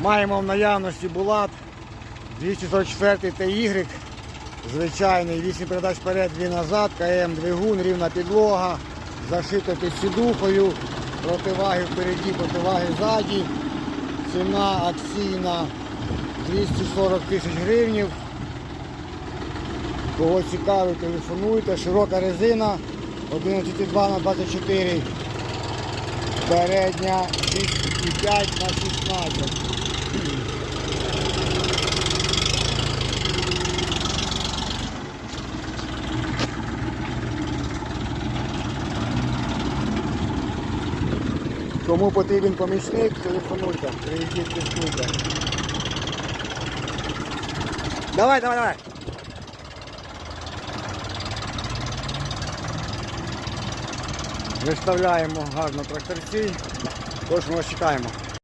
Маємо в наявності Булат 244 TY, звичайний, 8 передач вперед, 2 назад, КМ двигун, рівна підлога, зашито під сідухою, противаги впереді, противаги ззаді. Ціна акційна 240 тисяч гривнів. Кого цікавить, телефонуйте. Широка резина 11,2 на 24. Передня 6,5 на 16. Кому потрібен помічник, телефонуйте, приїздіть, тестуйте. Давай, давай, давай. Виставляємо гарно тракторці. Тож чекаємо.